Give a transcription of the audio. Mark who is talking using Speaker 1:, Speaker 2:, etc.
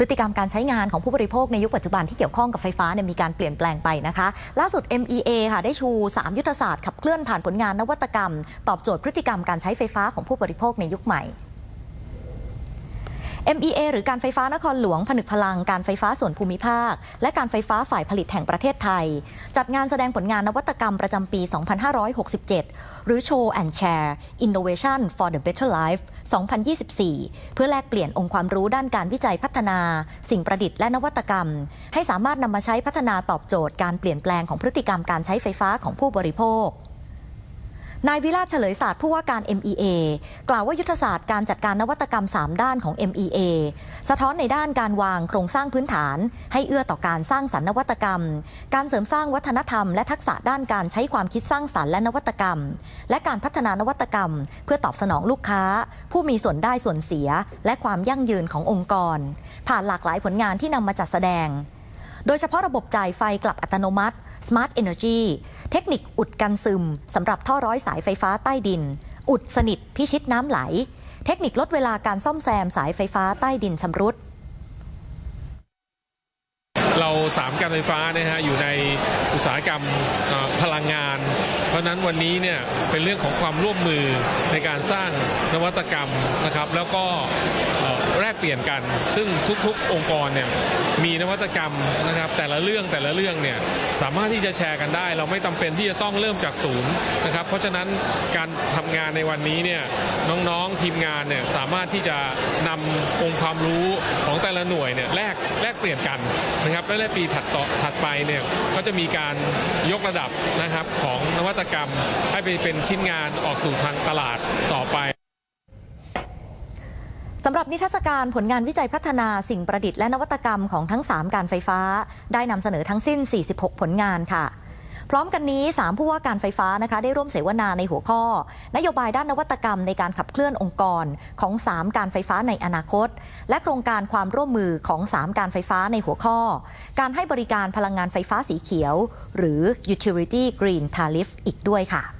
Speaker 1: พฤติกรรมการใช้งานของผู้บริโภคในยุคปัจจุบันที่เกี่ยวข้องกับไฟฟ้าเนี่ยมีการเปลี่ยนแปลงไปนะคะ ล่าสุด MEA ค่ะได้ชู 3 ยุทธศาสตร์ขับเคลื่อนผ่านผลงานนวัตกรรม ตอบโจทย์พฤติกรรมการใช้ไฟฟ้าของผู้บริโภคในยุคใหม่ MEA หรือการไฟฟ้านครหลวงผนึกพลังการไฟฟ้าส่วนภูมิภาค และการไฟฟ้าฝ่ายผลิตแห่งประเทศไทย จัดงานแสดงผลงานนวัตกรรมประจำปี 2567 หรือ Show and Share Innovation for the Better Life 2024 เพื่อแลกเปลี่ยนองค์ความรู้ด้านการวิจัยพัฒนา สิ่งประดิษฐ์และนวัตกรรม ให้สามารถนำมาใช้พัฒนาตอบโจทย์การเปลี่ยนแปลงของพฤติกรรมการใช้ไฟฟ้าของผู้บริโภค นายวิราชเฉลยศาสตร์ผู้ว่าการ MEA กล่าวว่ายุทธศาสตร์การจัดการนวัตกรรม 3 ด้านของ MEA สะท้อนในด้านการวางโครงสร้างพื้นฐาน ให้เอื้อต่อการสร้างสรรค์นวัตกรรม การเสริมสร้างวัฒนธรรมและทักษะด้านการใช้ความคิดสร้างสรรค์และนวัตกรรม และการพัฒนานวัตกรรม เพื่อตอบสนองลูกค้า ผู้มีส่วนได้ส่วนเสีย และความยั่งยืนขององค์กร ผ่านหลากหลายผลงานที่นำมาจัดแสดง โดยเฉพาะระบบจ่ายไฟกลับอัตโนมัติ Smart Energy เทคนิคอุดกันซึมสำหรับท่อร้อยสายไฟฟ้าใต้ดิน อุดสนิทพิชิตน้ำไหล เทคนิคลดเวลาการซ่อมแซมสายไฟฟ้าใต้ดินชำรุด
Speaker 2: เราสามการไฟฟ้านะฮะอยู่ในอุตสาหกรรมพลังงาน เพราะนั้นวันนี้เนี่ยเป็นเรื่องของความร่วมมือในการสร้างนวัตกรรมนะครับ แล้วก็ แลกเปลี่ยนกัน ซึ่งทุกๆ องค์กรเนี่ยมีนวัตกรรมนะครับแต่ละเรื่องแต่ละเรื่องเนี่ยสามารถที่จะแชร์กันได้ เราไม่จำเป็นที่จะต้องเริ่มจากศูนย์นะครับเพราะฉะนั้นการทำงานในวันนี้เนี่ยน้องๆทีมงานเนี่ยสามารถที่จะนำองค์ความรู้ของแต่ละหน่วยเนี่ยแลกแลกเปลี่ยนกันนะครับและในปีถัดต่อถัดไปเนี่ยก็จะมีการยกระดับนะครับของนวัตกรรมให้ไปเป็นชิ้นงานออกสู่ทางตลาดต่อไปำ
Speaker 1: หรับนิทรรศการผลงานวิจัยพัฒนาสิ่งประดิษฐ์และนวัตกรรมของทั้ง 3 การไฟฟ้า ได้นำเสนอทั้งสิ้น 46 ผลงานค่ะ พร้อมกันนี้ 3 ผู้ว่าการไฟฟ้านะคะ ได้ร่วมเสวนาในหัวข้อ นโยบายด้านนวัตกรรมในการขับเคลื่อนองค์กรของ 3 การไฟฟ้าในอนาคต และโครงการความร่วมมือของ 3 การไฟฟ้าในหัวข้อ การให้บริการพลังงานไฟฟ้าสีเขียว หรือ utility green tariff อีกด้วยค่ะ